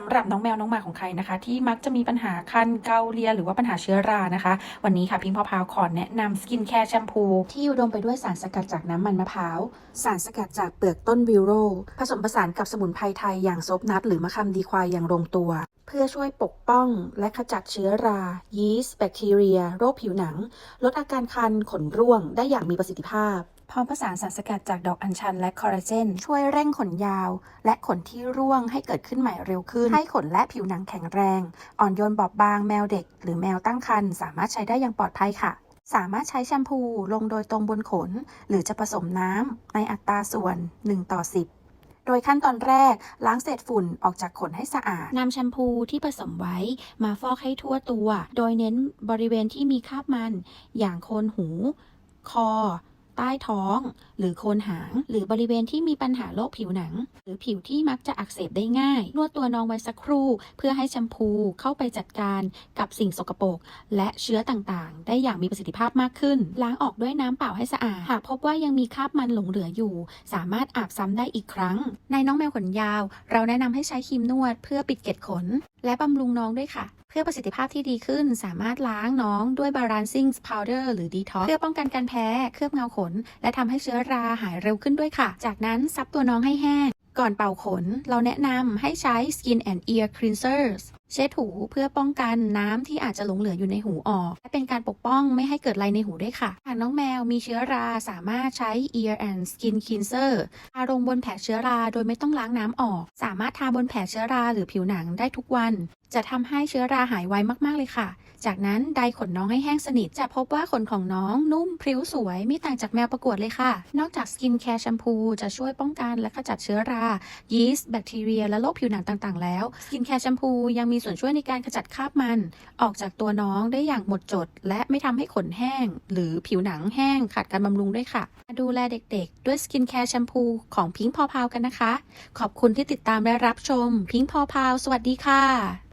ำหรับน้องแมวน้องหมาของใครนะคะ ที่มักจะมีปัญหาคันเกาเลียหรือว่าปัญหาเชื้อรานะคะ วันนี้ค่ะพิงพอพาวขอแนะนำสกินแคร์แชมพู ที่อุดมไปด้วยสารสกัดจากน้ำมันมะพร้าว สารสกัดจากเปลือกต้นวิโรผสมผสานกับสมุนไพรไทยอย่างซบนัทหรือมะขามดีควายอย่างลงตัว เพื่อช่วยปกป้องและขจัดเชื้อรา ยีสต์แบคทีเรีย โรคผิวหนัง ลดอาการคันขนร่วงได้อย่างมีประสิทธิภาพ พร้อมผสานสารสกัดจากดอกอัญชันและคอลลาเจน ช่วยเร่งขนยาว และขนที่ร่วงให้เกิดขึ้นใหม่เร็วขึ้น ให้ขนและผิวหนังแข็งแรง อ่อนโยนบอบบางแมวเด็ก หรือแมวตั้งครรภ์สามารถใช้ได้อย่างปลอดภัยค่ะ สามารถใช้แชมพูลงโดยตรงบนขน หรือจะผสมน้ำในอัตราส่วน 1 ต่อ 10โดยขั้นตอนแรกล้างเศษฝุ่นออกจากขนให้สะอาดนำแชมพูที่ผสมไว้มาฟอกให้ทั่วตัว โดยเน้นบริเวณที่มีคราบมัน อย่างโคนหู คอ ใต้ท้อง หรือโคนหาง หรือบริเวณที่มีปัญหาโรคผิวหนัง หรือผิวที่มักจะอักเสบได้ง่าย นวดตัวน้องไว้สักครู่ เพื่อให้แชมพูเข้าไปจัดการกับสิ่งสกปรกและเชื้อต่างๆ ได้อย่างมีประสิทธิภาพมากขึ้น ล้างออกด้วยน้ำเปล่าให้สะอาด หากพบว่ายังมีคราบมันหลงเหลืออยู่ สามารถอาบซ้ำได้อีกครั้ง ในน้องแมวขนยาว เราแนะนำให้ใช้ครีมนวดเพื่อปิดเกล็ดขน และบำรุงน้องด้วยค่ะ เพื่อประสิทธิภาพที่ดีขึ้น สามารถล้างน้องด้วย balancing powder หรือ detox เพื่อป้องกันการแพ้ เคลือบเงาขน และทำให้เชื้อราหายเร็วขึ้นด้วยค่ะ จากนั้นซับตัวน้องให้แห้งก่อนเป่าขน เราแนะนำให้ใช้ skin and ear cleansers เช็ดหูเพื่อป้องกันน้ำที่อาจจะหลงเหลืออยู่ในหูออก และเป็นการปกป้องไม่ให้เกิดไรในหูด้วยค่ะ หากน้องแมวมีเชื้อราสามารถใช้ ear and skin cleanser ทาลงบนแผลเชื้อราโดยไม่ต้องล้างน้ำออก สามารถทาบนแผลเชื้อราหรือผิวหนังได้ทุกวัน จะทำให้เชื้อราหายไวมากๆเลยค่ะ จากนั้นไดขนน้องให้แห้งสนิท จะพบว่าขนของน้องนุ่มพริ้วสวยไม่ต่างจากแมวประกวดเลยค่ะ นอกจากสกินแคร์แชมพูจะช่วยป้องกันและขจัดเชื้อรายีสต์แบคทีเรีย และโรคผิวหนังต่างๆ แล้วสกินแคร์แชมพูยังมีส่วนช่วยในการขจัดคราบมัน ออกจากตัวน้องได้อย่างหมดจด และไม่ทำให้ขนแห้ง หรือผิวหนังแห้งขาดการบำรุงด้วยค่ะมาดูแลเด็กๆ ด้วยสกินแคร์แชมพูของพิงพอพาวกันนะคะ ขอบคุณที่ติดตามและรับชม พิงพอพาวสวัสดีค่ะ